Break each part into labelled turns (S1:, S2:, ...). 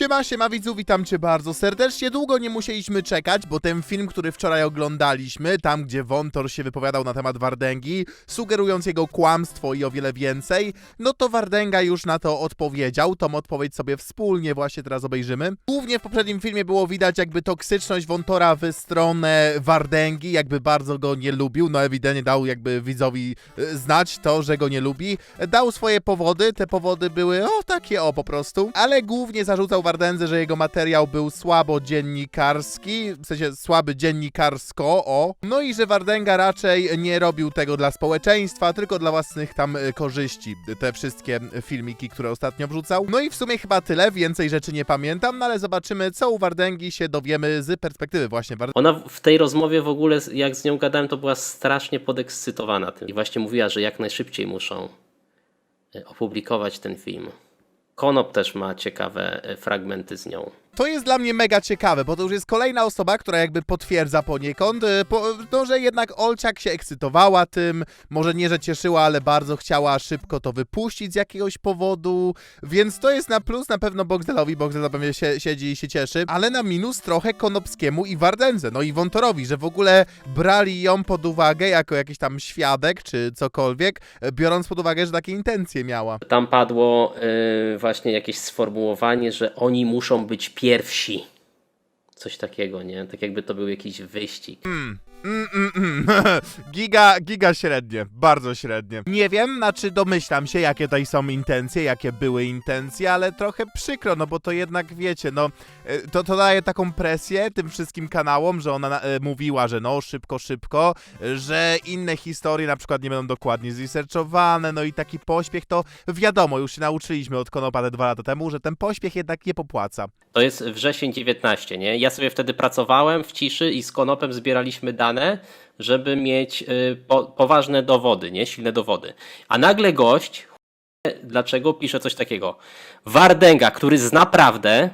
S1: Siema, siema widzów, witam cię bardzo serdecznie. Długo nie musieliśmy czekać, bo ten film, który wczoraj oglądaliśmy, tam gdzie Wontor się wypowiadał na temat Wardęgi, sugerując jego kłamstwo i o wiele więcej, no to Wardęga już na to odpowiedział. Tą odpowiedź sobie wspólnie właśnie teraz obejrzymy. Głównie w poprzednim filmie było widać jakby toksyczność Wontora w stronę Wardęgi, jakby bardzo go nie lubił, no ewidentnie dał jakby widzowi y, znać to, że go nie lubi. Dał swoje powody, te powody były o takie o po prostu, ale głównie zarzucał Wardędze, że jego materiał był słabo dziennikarski, w sensie słaby dziennikarsko, o. No i że Wardęga raczej nie robił tego dla społeczeństwa, tylko dla własnych tam y, korzyści. Te wszystkie filmiki, które ostatnio wrzucał. No i w sumie chyba tyle, więcej rzeczy nie pamiętam, no ale zobaczymy, co u Wardęgi się dowiemy z perspektywy właśnie Wardęgi.
S2: Ona w tej rozmowie w ogóle, jak z nią gadałem, to była strasznie podekscytowana tym. I właśnie mówiła, że jak najszybciej muszą e, opublikować ten film. Konop też ma ciekawe e, fragmenty z nią.
S1: To jest dla mnie mega ciekawe, bo to już jest kolejna osoba, która jakby potwierdza poniekąd, y, po, no, że jednak Olciak się ekscytowała tym, może nie, że cieszyła, ale bardzo chciała szybko to wypuścić z jakiegoś powodu, więc to jest na plus na pewno Bogdelowi, Bogdel na pewno się, siedzi i się cieszy, ale na minus trochę Konopskiemu i Wardędze, no i Wontorowi, że w ogóle brali ją pod uwagę jako jakiś tam świadek czy cokolwiek, y, biorąc pod uwagę, że takie intencje miała.
S2: Tam padło e, właśnie jakieś sformułowanie, że oni muszą być pierwsi. Coś takiego, nie? Tak jakby to był jakiś wyścig.
S1: Mm, mm, mm. giga, giga średnie, bardzo średnie. Nie wiem, znaczy domyślam się, jakie tutaj są intencje, jakie były intencje, ale trochę przykro, no bo to jednak wiecie, no e, to, to daje taką presję tym wszystkim kanałom, że ona e, mówiła, że no szybko, szybko, że inne historie na przykład nie będą dokładnie zresearchowane, no i taki pośpiech to wiadomo, już się nauczyliśmy od Konopa te dwa lata temu, że ten pośpiech jednak nie popłaca.
S2: To jest wrzesień 19, nie? Ja sobie wtedy pracowałem w ciszy i z Konopem zbieraliśmy dane, żeby mieć y, po, poważne dowody, nie? Silne dowody. A nagle gość, dlaczego pisze coś takiego? Wardęga, który zna prawdę,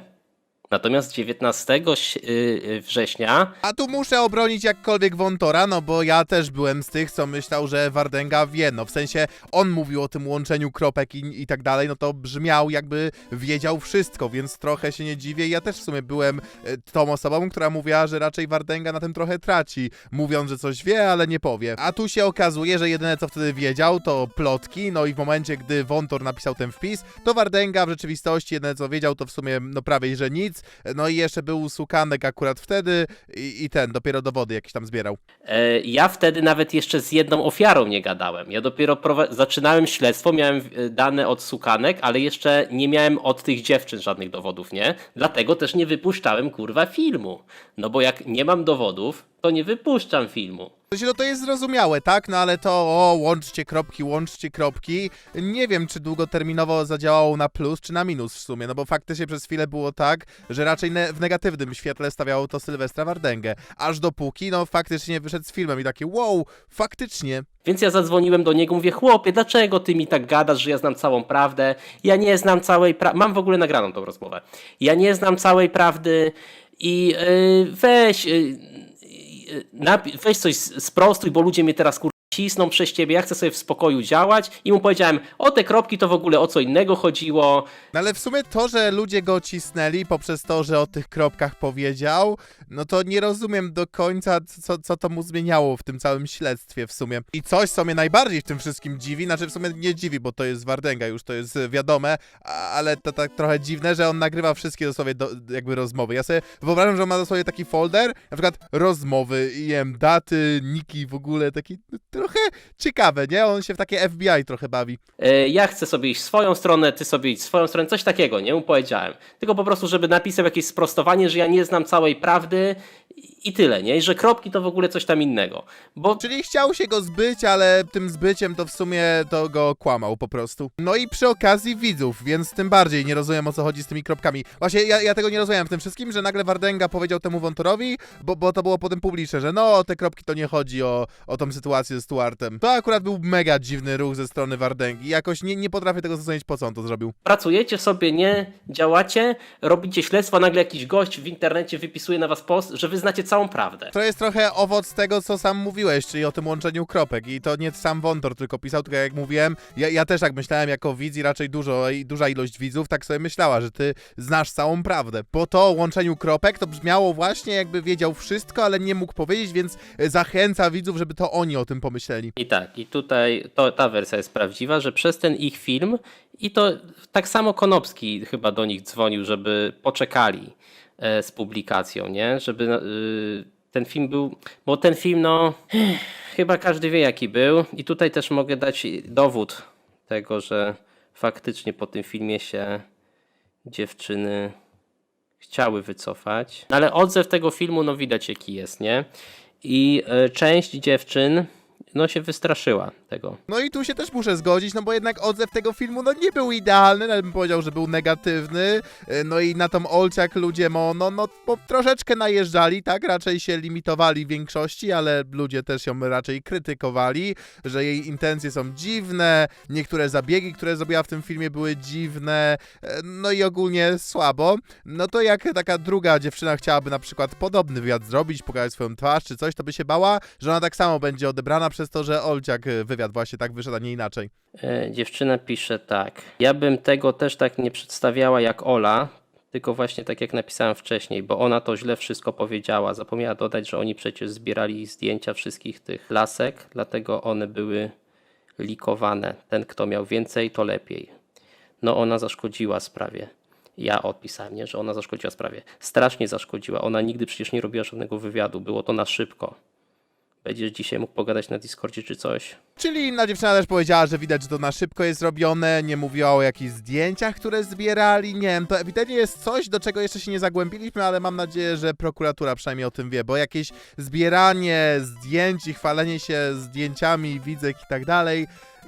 S2: natomiast 19 ś- y, y, września
S1: A tu muszę obronić jakkolwiek Wontora, no bo ja też byłem z tych, co myślał, że Wardęga wie, no w sensie on mówił o tym łączeniu kropek i, i tak dalej, no to brzmiał jakby wiedział wszystko, więc trochę się nie dziwię. Ja też w sumie byłem e, tą osobą, która mówiła, że raczej Wardęga na tym trochę traci, mówiąc, że coś wie, ale nie powie. A tu się okazuje, że jedyne co wtedy wiedział to plotki, no i w momencie, gdy Wontor napisał ten wpis, to Wardęga w rzeczywistości jedyne co wiedział to w sumie no prawie że nic, no i jeszcze był Sukanek akurat wtedy i, i ten, dopiero dowody jakieś tam zbierał.
S2: E, Ja wtedy nawet jeszcze z jedną ofiarą nie gadałem. Ja dopiero zaczynałem śledztwo, miałem e, dane od sukanek, ale jeszcze nie miałem od tych dziewczyn żadnych dowodów, nie? Dlatego też nie wypuszczałem kurwa filmu. No bo jak nie mam dowodów, to nie wypuszczam filmu.
S1: No to jest zrozumiałe, tak? No ale to, o, łączcie kropki, łączcie kropki. Nie wiem, czy długoterminowo zadziałało na plus, czy na minus w sumie, no bo faktycznie przez chwilę było tak, że raczej ne w negatywnym świetle stawiało to Sylwestra Wardęgę. Aż dopóki, no faktycznie wyszedł z filmem i takie, wow, faktycznie.
S2: Więc ja zadzwoniłem do niego, mówię, chłopie, dlaczego ty mi tak gadasz, że ja znam całą prawdę? Ja nie znam całej prawdy. Mam w ogóle nagraną tą rozmowę. Ja nie znam całej prawdy i yy, weź, yy, napi- weź coś sprostuj, bo ludzie mnie teraz kur... cisną przez ciebie, ja chcę sobie w spokoju działać i mu powiedziałem, o te kropki to w ogóle o co innego chodziło,
S1: No ale w sumie to, że ludzie go cisnęli poprzez to, że o tych kropkach powiedział, no to nie rozumiem do końca, co, co to mu zmieniało w tym całym śledztwie w sumie. I coś, co mnie najbardziej w tym wszystkim dziwi, znaczy w sumie nie dziwi, bo to jest Wardęga, już to jest wiadome, ale to tak trochę dziwne, że on nagrywa wszystkie dosłownie do, jakby rozmowy. Ja sobie wyobrażam, że on ma dosłownie taki folder, na przykład rozmowy, i nie wiem, daty, niki w ogóle, taki no, trochę ciekawe, nie? On się w takie FBI trochę bawi.
S2: E, ja chcę sobie iść swoją stronę, ty sobie idź swoją stronę, coś takiego, nie mu powiedziałem. Tylko po prostu, żeby napisał jakieś sprostowanie, że ja nie znam całej prawdy i tyle, nie? I że kropki to w ogóle coś tam innego. Bo
S1: Czyli chciał się go zbyć, ale tym zbyciem to w sumie to go kłamał po prostu. No i przy okazji widzów, więc tym bardziej nie rozumiem o co chodzi z tymi kropkami. Właśnie ja, ja tego nie rozumiem w tym wszystkim, że nagle Wardęga powiedział temu Wontorowi, bo, bo to było potem publiczne, że no o te kropki to nie chodzi o, o tą sytuację z Stuartem. To akurat był mega dziwny ruch ze strony Wardęgi. Jakoś nie, nie potrafię tego zrozumieć po co on to zrobił.
S2: pracujecie sobie, nie działacie, robicie śledztwo, nagle jakiś gość w internecie wypisuje na was post, że wy znacie całą prawdę.
S1: To jest trochę owoc tego, co sam mówiłeś, czyli o tym łączeniu kropek. I to nie sam Wątor tylko pisał, tylko jak mówiłem, ja, ja też tak myślałem jako widz i raczej dużo, i duża ilość widzów tak sobie myślała, że ty znasz całą prawdę. Po to łączeniu kropek to brzmiało właśnie jakby wiedział wszystko, ale nie mógł powiedzieć, więc zachęca widzów, żeby to oni o tym pomyśleli.
S2: I tak, i tutaj to, ta wersja jest prawdziwa, że przez ten ich film i to tak samo Konopski chyba do nich dzwonił, żeby poczekali z publikacją, nie? Żeby y, ten film był, bo ten film no chyba każdy wie jaki był i tutaj też mogę dać dowód tego, że faktycznie po tym filmie się dziewczyny chciały wycofać. No ale odzew tego filmu, no widać jaki jest, nie? I e, część dziewczyn, no się wystraszyła tego.
S1: No i tu się też muszę zgodzić, no bo jednak odzew tego filmu no nie był idealny, nawet bym powiedział, że był negatywny. E, No i na tą Olciak ludzie mo, no, no troszeczkę najeżdżali, tak? Raczej się limitowali w większości, ale ludzie też ją raczej krytykowali, że jej intencje są dziwne, niektóre zabiegi, które zrobiła w tym filmie były dziwne, e, no i ogólnie słabo. No to jak taka druga dziewczyna chciałaby na przykład podobny wywiad zrobić, pokazać swoją twarz czy coś, to by się bała, że ona tak samo będzie odebrana przez to, że Olciak e, wywiad właśnie tak wyszedł, a nie inaczej.
S2: E, Dziewczyna pisze tak. Ja bym tego też tak nie przedstawiała jak Ola, tylko właśnie tak jak napisałem wcześniej, bo ona to źle wszystko powiedziała. Zapomniała dodać, że oni przecież zbierali zdjęcia wszystkich tych lasek, dlatego one były likowane. Ten, kto miał więcej, to lepiej. No ona zaszkodziła sprawie. Ja odpisałem, nie, że ona zaszkodziła sprawie. Strasznie zaszkodziła. Ona nigdy przecież nie robiła żadnego wywiadu. Było to na szybko. Będziesz dzisiaj mógł pogadać na Discordzie czy coś?
S1: Czyli inna dziewczyna też powiedziała, że widać, że to na szybko jest robione, nie mówiła o jakichś zdjęciach, które zbierali, nie wiem, to ewidentnie jest coś, do czego jeszcze się nie zagłębiliśmy, ale mam nadzieję, że prokuratura przynajmniej o tym wie, bo jakieś zbieranie zdjęć i chwalenie się zdjęciami widzek i tak dalej,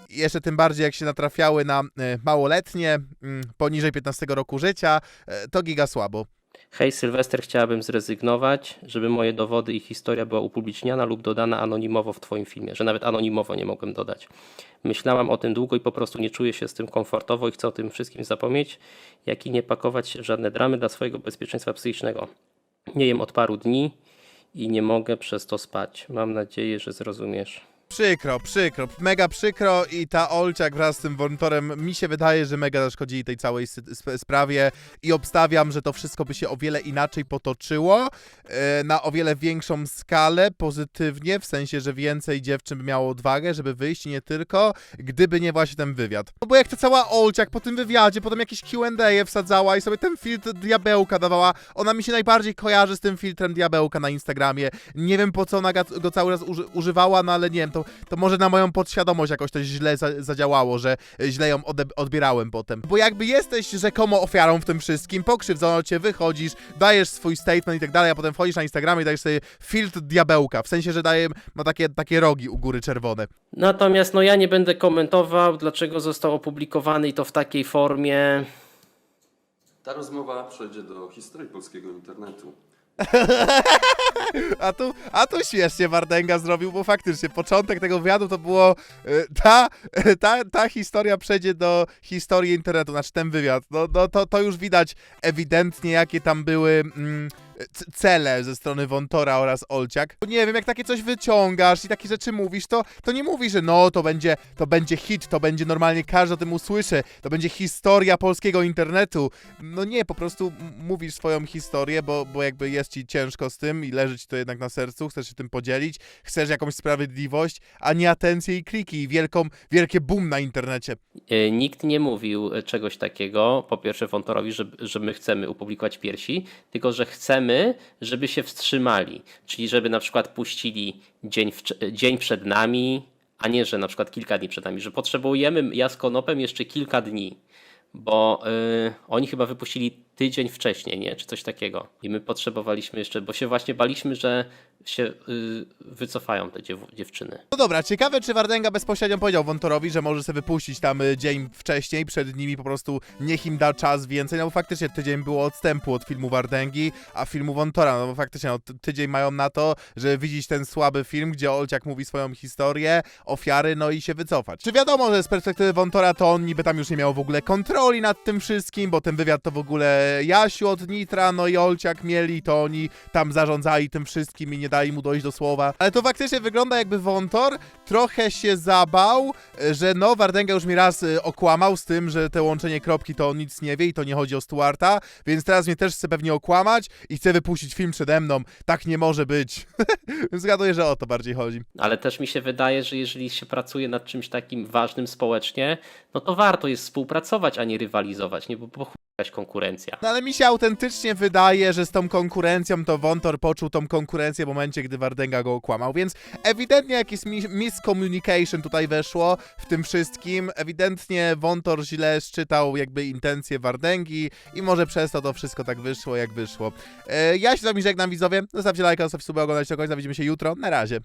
S1: jeszcze tym bardziej jak się natrafiały na e, małoletnie, mm, poniżej 15 roku życia, e, to giga słabo.
S2: Hej Sylwester, chciałabym zrezygnować, żeby moje dowody i historia była upubliczniana lub dodana anonimowo w Twoim filmie, że nawet anonimowo nie mogłem dodać. Myślałam o tym długo i po prostu nie czuję się z tym komfortowo i chcę o tym wszystkim zapomnieć, jak i nie pakować żadne dramy dla swojego bezpieczeństwa psychicznego. Nie jem od paru dni i nie mogę przez to spać. Mam nadzieję, że zrozumiesz.
S1: Przykro, przykro, mega przykro i ta Olciak wraz z tym Wontorem mi się wydaje, że mega zaszkodzili tej całej sprawie i obstawiam, że to wszystko by się o wiele inaczej potoczyło, e, na o wiele większą skalę, pozytywnie, w sensie, że więcej dziewczyn by miało odwagę, żeby wyjść nie tylko, gdyby nie właśnie ten wywiad. No bo jak ta cała Olciak po tym wywiadzie, potem jakieś Q&A wsadzała i sobie ten filtr diabełka dawała, ona mi się najbardziej kojarzy z tym filtrem diabełka na Instagramie. Nie wiem po co ona go cały uży- używała, no ale nie wiem, to, to może na moją podświadomość jakoś to źle za zadziałało, że źle ją odbierałem potem. Bo jakby jesteś rzekomo ofiarą w tym wszystkim, pokrzywdzono cię, wychodzisz, dajesz swój statement i tak dalej, a potem wchodzisz na Instagramie i dajesz sobie filtr diabełka, w sensie, że daje, ma takie, takie rogi u góry czerwone.
S2: Natomiast no ja nie będę komentował, dlaczego został opublikowany i to w takiej formie.
S3: Ta rozmowa przejdzie do historii polskiego internetu.
S1: A tu, a tu śmiesznie Wardęga zrobił, bo faktycznie początek tego wywiadu to było e, ta, e, ta, ta historia przejdzie do historii internetu, znaczy ten wywiad. No, no to, to już widać ewidentnie, jakie tam były mm, cele ze strony Wontora oraz Olciak. Nie wiem, jak takie coś wyciągasz i takie rzeczy mówisz, to, to nie mówisz, że no, to będzie, to będzie hit, to będzie normalnie każdy o tym usłyszy, to będzie historia polskiego internetu. No nie, po prostu mówisz swoją historię, bo, bo jakby jest ci ciężko z tym i leży ci to jednak na sercu, chcesz się tym podzielić, chcesz jakąś sprawiedliwość, a nie atencję i kliki i wielką, wielkie boom na internecie.
S2: E, Nikt nie mówił e, czegoś takiego, po pierwsze Wontorowi, że, że my chcemy opublikować piersi, tylko że chcemy, żeby się wstrzymali. Czyli żeby na przykład puścili dzień, wcz- dzień przed nami, a nie, że na przykład kilka dni przed nami, że potrzebujemy ja z Konopem jeszcze kilka dni, bo y, oni chyba wypuścili tydzień wcześniej, nie? Czy coś takiego. I my potrzebowaliśmy jeszcze, bo się właśnie baliśmy, że się y, wycofają te dziew- dziewczyny.
S1: No dobra, ciekawe czy Wardęga bezpośrednio powiedział Wontorowi, że może sobie wypuścić tam y, dzień wcześniej, przed nimi po prostu niech im da czas więcej, no bo faktycznie tydzień było odstępu od filmu Wardęgi, a filmu Wontora, no bo faktycznie no, ty- tydzień mają na to, żeby widzieć ten słaby film, gdzie Olciak mówi swoją historię, ofiary, no i się wycofać. Czy wiadomo, że z perspektywy Wontora to on niby tam już nie miał w ogóle kontroli nad tym wszystkim, bo ten wywiad to w ogóle Jasiu od Nitra, no i Olciak mieli, to oni tam zarządzali tym wszystkim i nie dali mu dojść do słowa. Ale to faktycznie wygląda jakby Wontor trochę się zabał, że no Wardęga już mi raz e, okłamał z tym, że te łączenie kropki to on nic nie wie i to nie chodzi o Stuarta, więc teraz mnie też chce pewnie okłamać i chce wypuścić film przede mną. Tak nie może być. Zgaduję, że o to bardziej chodzi.
S2: Ale też mi się wydaje, że jeżeli się pracuje nad czymś takim ważnym społecznie, no to warto jest współpracować, a nie rywalizować, nie? Bo, chuj jakaś konkurencja.
S1: No ale mi się autentycznie wydaje, że z tą konkurencją to Wontor poczuł tą konkurencję w momencie, gdy Wardęga go okłamał, więc ewidentnie jakiś mi- miscommunication tutaj weszło w tym wszystkim. Ewidentnie Wontor źle szczytał jakby intencje Wardęgi i może przez to to wszystko tak wyszło, jak wyszło. E, ja się z wami żegnam widzowie, zostawcie lajka, zostawcie suba, oglądajcie do końca, widzimy się jutro, na razie.